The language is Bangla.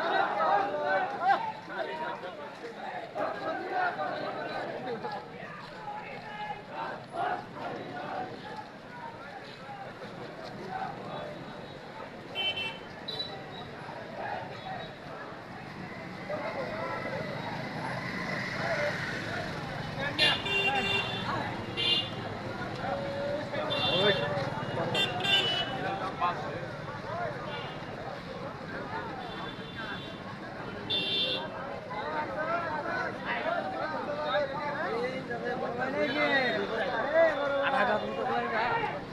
Yeah. Wow.